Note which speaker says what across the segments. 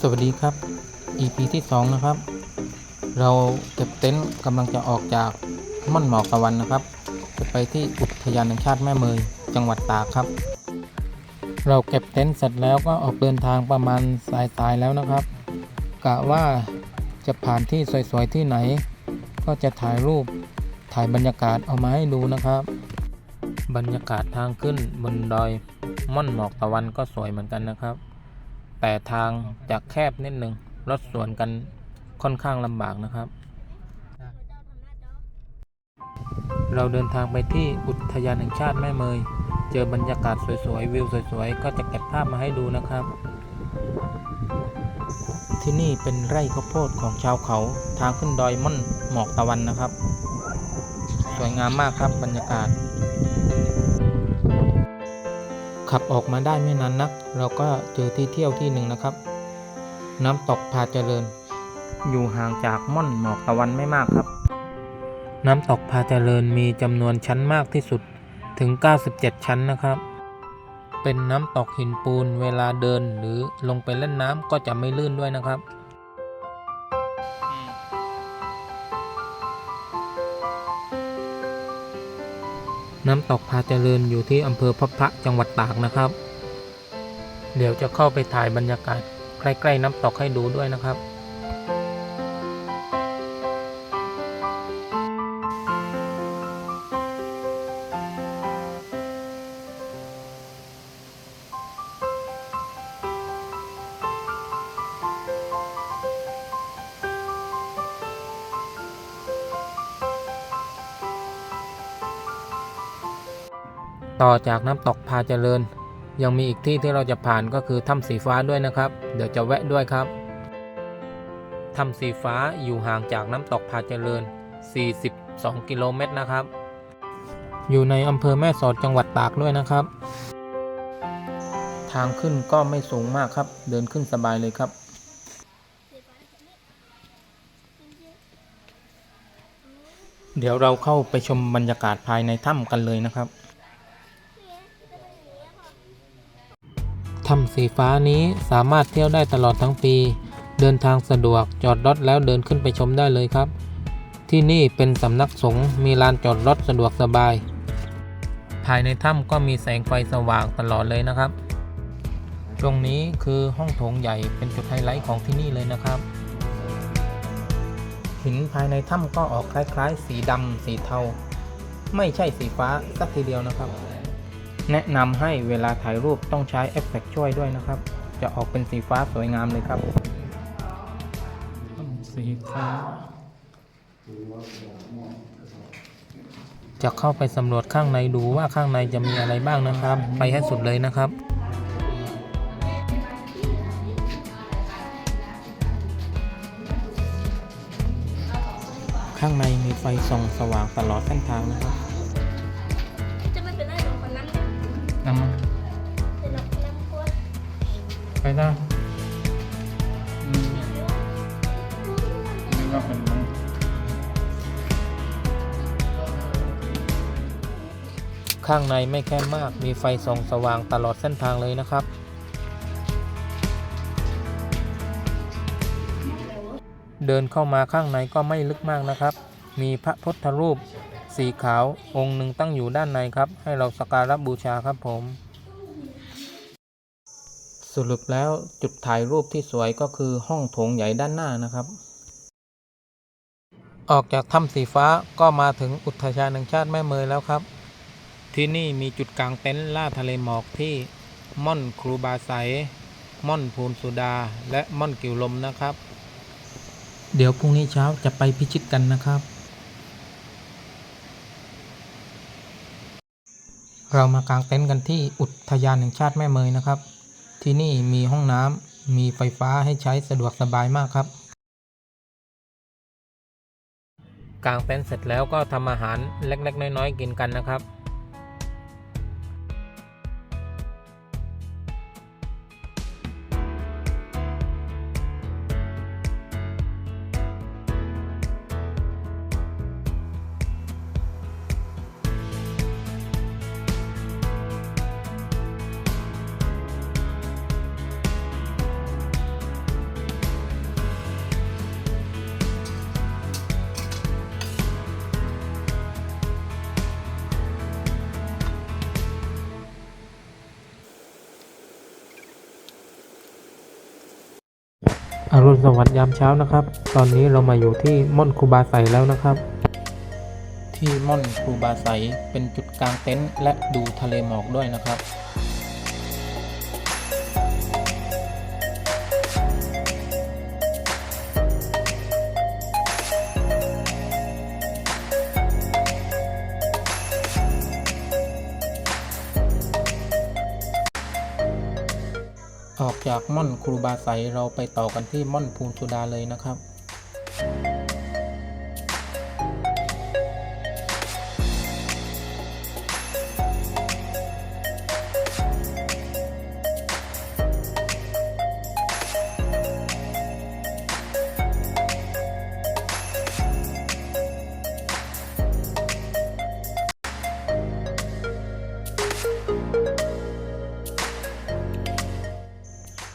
Speaker 1: สวัสดีครับ EP ที่ 2 นะครับ เราเก็บเต็นท์กำลังจะออกจากม่อนหมอกตะวันนะครับ จะไปที่อุทยานแห่งชาติแม่เมยจังหวัดตากครับ เราเก็บเต็นท์เสร็จแล้วก็ออกเดินทางประมาณสายๆแล้วนะครับกะว่าจะผ่านที่สวยๆที่ไหน ก็จะถ่ายรูปถ่ายบรรยากาศเอามาให้ดูนะครับ บรรยากาศทางขึ้นบนดอยม่อนหมอกตะวันก็สวยเหมือนกันนะครับ แต่ทางจะแคบนิดหนึ่งรถสวนกันค่อนข้างลำบากนะครับ เราเดินทางไปที่อุทยานแห่งชาติแม่เมย เจอบรรยากาศสวยๆ วิวสวยๆ ก็จะเก็บภาพมาให้ดูนะครับ ที่นี่เป็นไร่ข้าวโพดของชาวเขาทางขึ้นดอยม่อนหมอกตะวันนะครับ สวยงามมากครับบรรยากาศ ขับออกมาได้ไม่นานนัก เราก็เจอที่เที่ยวที่หนึ่งนะครับ น้ำตกพาเจริญ อยู่ห่างจากม่อนหมอกตะวันไม่มากครับ น้ำตกพาเจริญมีจำนวนชั้นมากที่สุดถึง 97 ชั้นนะครับ เป็นน้ำตกหินปูนเวลาเดินหรือลงไปเล่นน้ำก็จะไม่ลื่นด้วยนะครับ น้ำตกพาเจริญอยู่ที่อำเภอพบพระจังหวัดตากนะครับ เดี๋ยวจะเข้าไปถ่ายบรรยากาศใกล้ ๆ น้ำตกให้ดูด้วยนะครับ ต่อจากน้ำตกพาเจริญ ยังมีอีกที่ที่เราจะผ่านก็คือถ้ำสีฟ้าด้วยนะครับ เดี๋ยวจะแวะด้วยครับถ้ำสีฟ้าอยู่ห่างจากน้ำตกพาเจริญ 42 กิโลเมตรนะครับ อยู่ในอำเภอแม่สอดจังหวัดตากด้วยนะครับ ทางขึ้นก็ไม่สูงมากครับ เดินขึ้นสบายเลยครับเดี๋ยวเราเข้าไปชมบรรยากาศภายในถ้ำกันเลยนะครับ ถ้ำสีฟ้านี้สามารถเที่ยวได้ตลอดทั้งปี เดินทางสะดวกจอดรถแล้วเดินขึ้นไปชมได้เลยครับ ที่นี่เป็นสำนักสงฆ์มีลานจอดรถสะดวกสบาย ภายในถ้ำก็มีแสงไฟสว่างตลอดเลยนะครับ ตรงนี้คือห้องโถงใหญ่เป็นจุดไฮไลท์ของที่นี่เลยนะครับหินภายในถ้ำก็ออกคล้ายๆ สีดำสีเทา ไม่ใช่สีฟ้าสักทีเดียวนะครับ แนะนำให้เวลาถ่ายรูปต้องใช้เอฟเฟกต์ช่วยด้วยนะครับ จะออกเป็นสีฟ้าสวยงามเลยครับ สีฟ้า จะเข้าไปสำรวจข้างในดูว่าข้างในจะมีอะไรบ้างนะครับ ไปให้สุดเลยนะครับข้างในมีไฟส่องสว่างตลอดเส้นทางนะครับ
Speaker 2: นำ
Speaker 1: มา
Speaker 2: เป็น
Speaker 1: ไปได้นี่ก็เป็นมันข้างในไม่แคบมาก มีไฟส่องสว่างตลอดเส้นทางเลยนะครับ เดินเข้ามาข้างในก็ไม่ลึกมากนะครับ มีพระพุทธรูป สีขาวองค์หนึ่งตั้งอยู่ด้านในครับ ให้เราสักการะบูชาครับผม สรุปแล้วจุดถ่ายรูปที่สวยก็คือห้องโถงใหญ่ด้านหน้านะครับ ออกจากถ้ำสีฟ้าก็มาถึงอุทยานแห่งชาติแม่เมยแล้วครับ ที่นี่มีจุดกลางเต็นท์ล่าทะเลหมอกที่ม่อนครูบาไซม่อนพูนสุดา และม่อนกิวลมนะครับ เดี๋ยวพรุ่งนี้เช้าจะไปพิชิตกันนะครับ เรามากางเต็นท์กันที่อุทยานแห่งชาติแม่เมยนะครับ ที่นี่มีห้องน้ำมีไฟฟ้าให้ใช้สะดวกสบายมากครับ กางเต็นท์เสร็จแล้วก็ทำอาหารเล็กๆ น้อยๆกินกันนะครับ อรุณสวัสดิ์ยามเช้านะครับ ตอนนี้เรามาอยู่ที่ม่อนคูบาไสแล้วนะครับ ที่ม่อนคูบาไสเป็นจุดกลางเต็นท์และดูทะเลหมอกด้วยนะครับ จากม่อนครูบาไสเราไปต่อกันที่ม่อนภูนสุดาเลยนะครับ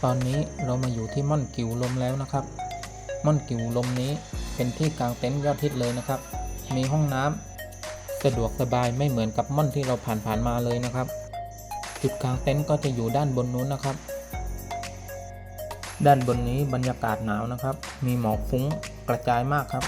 Speaker 1: ตอนนี้เรามาอยู่ที่ม่อนกิวลมแล้วนะครับ ม่อนกิวลมนี้เป็นที่กางเต็นท์ยอดฮิตเลยนะครับ มีห้องน้ำสะดวกสบายไม่เหมือนกับม่อนที่เราผ่านผ่านมาเลยนะครับ จุดกางเต็นท์ก็จะอยู่ด้านบนนู้นนะครับ ด้านบนนี้บรรยากาศหนาวนะครับ มีหมอกฟุ้งกระจายมากครับ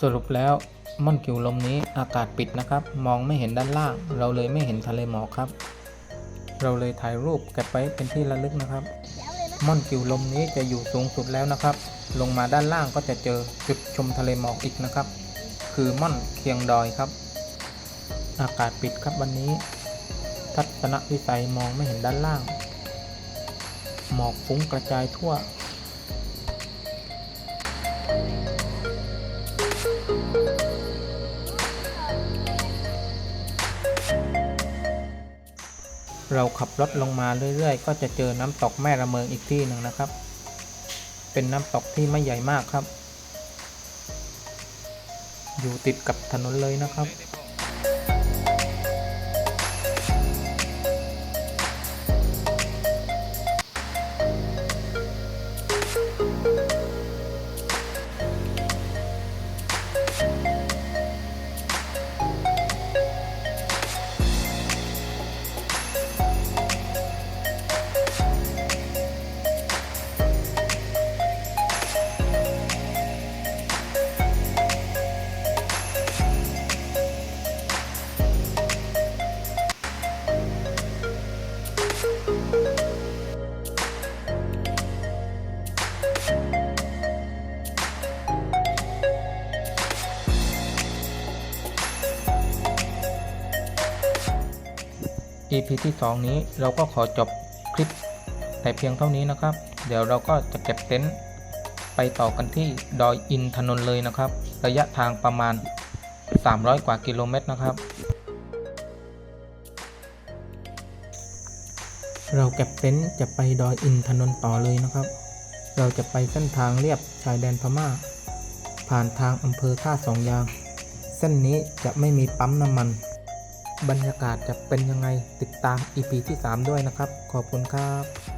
Speaker 1: สรุปแล้วม่อนกิวลมนี้อากาศปิดนะครับ มองไม่เห็นด้านล่าง เราเลยไม่เห็นทะเลหมอกครับ เราเลยถ่ายรูปเก็บไว้เป็นที่ระลึกนะครับ ม่อนกิวลมนี้จะอยู่สูงสุดแล้วนะครับ ลงมาด้านล่างก็จะเจอจุดชมทะเลหมอกอีกนะครับ คือม่อนเคียงดอยครับ อากาศปิดครับวันนี้ ทัศนวิสัยมองไม่เห็นด้านล่าง หมอกฟุ้งกระจายทั่ว เราขับรถลงมาเรื่อยๆ ก็จะเจอน้ำตกแม่ระเมิงอีกที่หนึ่งนะครับ เป็นน้ำตกที่ไม่ใหญ่มากครับ อยู่ติดกับถนนเลยนะครับ EP ที่ 2 นี้เราก็ขอจบคลิปแต่เพียงเท่านี้นะครับ เดี๋ยวเราก็จะเก็บเต็นท์ไปต่อกันที่ดอยอินทนนท์เลยนะครับ ระยะทางประมาณ 300 กว่ากิโลเมตรนะครับ เราเก็บเต็นท์จะไปดอยอินทนนท์ต่อเลยนะครับ เราจะไปเส้นทางเรียบชายแดนพม่า ผ่านทางอำเภอท่าสองยาง เส้นนี้จะไม่มีปั๊มน้ำมัน บรรยากาศจะเป็นยังไงติดตาม EP ที่ 3 ด้วยนะครับ ขอบคุณครับ